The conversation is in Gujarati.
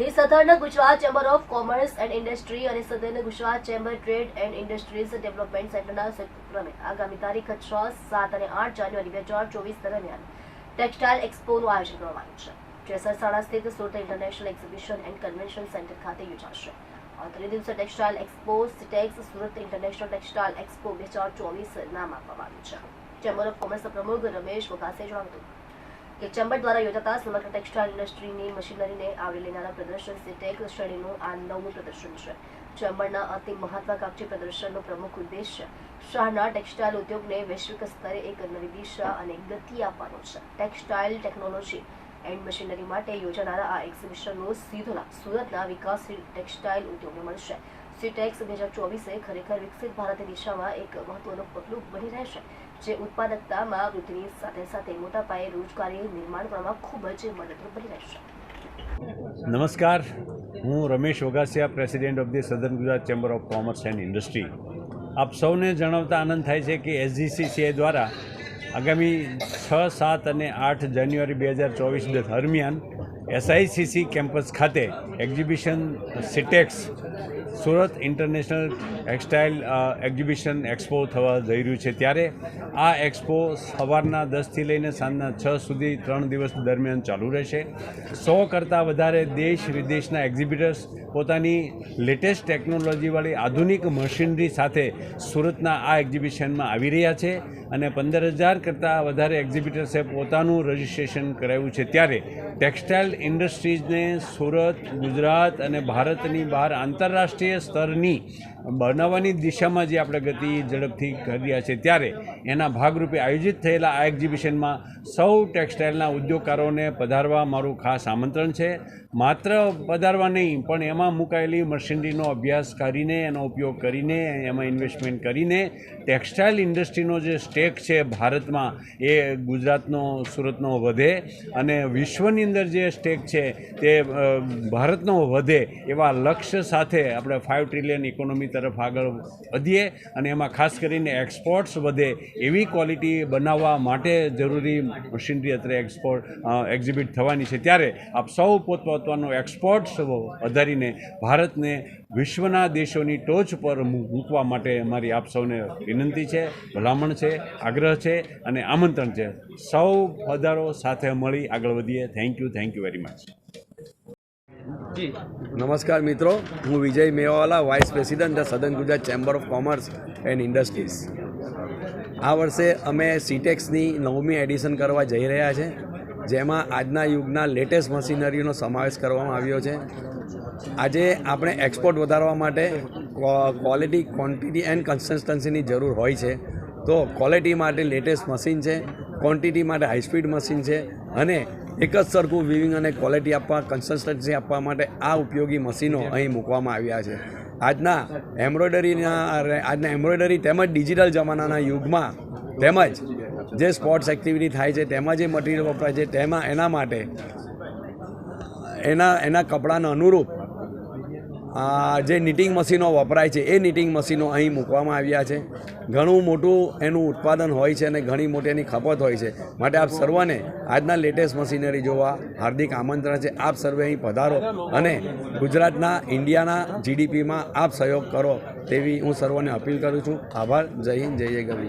The southern Gujarat chamber of commerce and industry અને southern Gujarat chamber trade and industries development સેન્ટરના સંયુક્ત ઉપક્રમે આગામી તારીખ છ, સાત અને આઠ જાન્યુઆરી બે હજાર ચોવીસ દરમિયાન ટેક્સટાઇલ એક્સપોનું આયોજન કરવામાં આવ્યું છે. જે સરસાણા સ્થિત Surat international exhibition and convention centre ખાતે યોજાશે. આ દિવસે textile expo, SITEX, Surat international textile expo બે હજાર ચોવીસ નામ આપવામાં આવ્યું છે. ચેમ્બર ઓફ કોમર્સના પ્રમુખ રમેશ વકાસે જણાવ્યું હતું કે ચેમ્બર દ્વારા યોજાતા સમગ્ર ટેક્સટાઇલ ઇન્ડસ્ટ્રીની મશીનરીને આવરી લેનારા પ્રદર્શન સિટેક શ્રેણીનું આ નવમું પ્રદર્શન છે. ચેમ્બરના અતિ મહત્વાકાંક્ષી પ્રદર્શનનો પ્રમુખ ઉદ્દેશ્ય શાહના ટેક્સટાઇલ ઉદ્યોગને વૈશ્વિક સ્તરે એક નવી દિશા અને ગતિ આપવાનો છે. ટેક્સટાઇલ ટેકનોલોજી એન્ડ મશીનરી માટે યોજાનારા આ એક્ઝિબિશનનો સીધો લાભ સુરતના વિકાસશીલ ટેક્સટાઇલ ઉદ્યોગને મળશે. સીટેક્સ બે હજાર ચોવીસે ખરેખર વિકસિત ભારત દિશામાં એક મહત્વનું પગલું બની રહેશે, જે ઉત્પાદકતામાં વૃદ્ધિની સાથે સાથે મોટા પાયે રોજગારી નિર્માણ કરવામાં ખૂબ જ મદદરૂપ બની રહેશે. નમસ્કાર. હું Ramesh Ogasia president of the southern Gujarat chamber of commerce and industry આપ સૌને જણાવતા આનંદ થાય છે કે એસજીસીસીઆઈ દ્વારા આગામી છ, સાત અને આઠ જાન્યુઆરી બે હજાર ચોવીસ દરમિયાન એસઆઈસીસી કેમ્પસ ખાતે exhibition SITEX Surat international textile exhibition expo થવા જઈ રહ્યું છે. ત્યારે આ એક્સપો સવારના દસથી લઈને સાંજના છ સુધી ત્રણ દિવસ દરમિયાન ચાલુ રહેશે. સો કરતાં વધારે દેશ વિદેશના એક્ઝિબિટર્સ પોતાની લેટેસ્ટ ટેકનોલોજીવાળી આધુનિક મશીનરી સાથે સુરતના આ એક્ઝિબિશનમાં આવી રહ્યા છે અને પંદર હજાર કરતાં વધારે એક્ઝિબિટર્સે પોતાનું રજિસ્ટ્રેશન કરાવ્યું છે. ત્યારે ટેક્સટાઇલ ઇન્ડસ્ટ્રીઝને સુરત, ગુજરાત અને ભારતની બહાર આંતરરાષ્ટ્રીય સ્તરની બનાવવાની દિશામાં જે આપણે ગતિ ઝડપથી કરી છે ત્યારે એના ભાગરૂપે આયોજિત થયેલા આ એક્ઝિબિશનમાં સૌ ટેક્સટાઇલના ઉદ્યોગકારોને પધારવા મારું ખાસ આમંત્રણ છે. માત્ર પધારવા નહીં, પણ એમાં મુકાયેલી મશીનરીનો અભ્યાસ કરીને, એનો ઉપયોગ કરીને, એમાં ઇન્વેસ્ટમેન્ટ કરીને ટેક્સટાઇલ ઇન્ડસ્ટ્રીનો જે સ્ટેક છે ભારતમાં એ ગુજરાતનો, સુરતનો વધે અને વિશ્વની અંદર જે સ્ટેક છે તે ભારતનો વધે એવા લક્ષ્ય સાથે આપણે ફાઇવ ટ્રિલિયન ઇકોનોમી તરફ આગળ વધીએ અને એમાં ખાસ કરીને એક્સપોર્ટ્સ વધે એવી ક્વોલિટી બનાવવા માટે જરૂરી મશીનરી અત્રે એક્સપોર્ટ એક્ઝિબિટ થવાની છે. ત્યારે આપ સૌ પોતપોતાનો એક્સપોર્ટ્સ વધારીને ભારતને વિશ્વના દેશોની ટોચ પર મૂકવા માટે મારી આપ સૌને વિનંતી છે, ભલામણ છે, આગ્રહ છે અને આમંત્રણ છે. સૌ પધારો સાથે મળી આગળ વધીએ. Thank you thank you very much નમસ્કાર મિત્રો, હું Vijay Mewala vice president the southern Gujarat chamber of commerce and industries આ વર્ષે અમે સીટેક્સની નવમી એડિશન કરવા જઈ રહ્યા છે, જેમાં આજના યુગના લેટેસ્ટ મશીનરીનો સમાવેશ કરવામાં આવ્યો છે. આજે આપણે એક્સપોર્ટ વધારવા માટે ક્વોલિટી ક્વોન્ટિટી એન્ડ કન્સિસ્ટન્સીની જરૂર હોય છે. તો ક્વોલિટી માટે લેટેસ્ટ મશીન છે ક્વોન્ટિટી માટે હાઈ સ્પીડ મશીન છે, અને એક જ સરખું વિવિંગ અને ક્વોલિટી આપવા કન્સિસ્ટન્સી આપવા માટે આ ઉપયોગી મશીનો અહીં મૂકવામાં આવ્યા છે. આજના એમ્બ્રોઇડરીના આજના એમ્બ્રોઇડરી તેમજ ડિજિટલ જમાનાના યુગમાં તેમજ જે સ્પોર્ટ્સ એક્ટિવિટી થાય છે, તેમાં જે મટીરિયલ વપરાય છે, તેમાં એના માટે એના એના કપડાને અનુરૂપ જે નિટિંગ મશીનો વપરાય છે, એ નિટિંગ મશીનો અહીં મૂકવામાં આવ્યા છે. ઘણું મોટું એનું ઉત્પાદન હોય છે અને ઘણી મોટી એની ખપત હોય છે. માટે આપ સર્વને આજના લેટેસ્ટ મશીનરી જોવા હાર્દિક આમંત્રણ છે. આપ સર્વે અહીં પધારો અને ગુજરાતના, ઇન્ડિયાના જીડીપીમાં આપ સહયોગ કરો તેવી હું સર્વને અપીલ કરું છું. આભાર. જય હિન્દ, જય જય ગરવી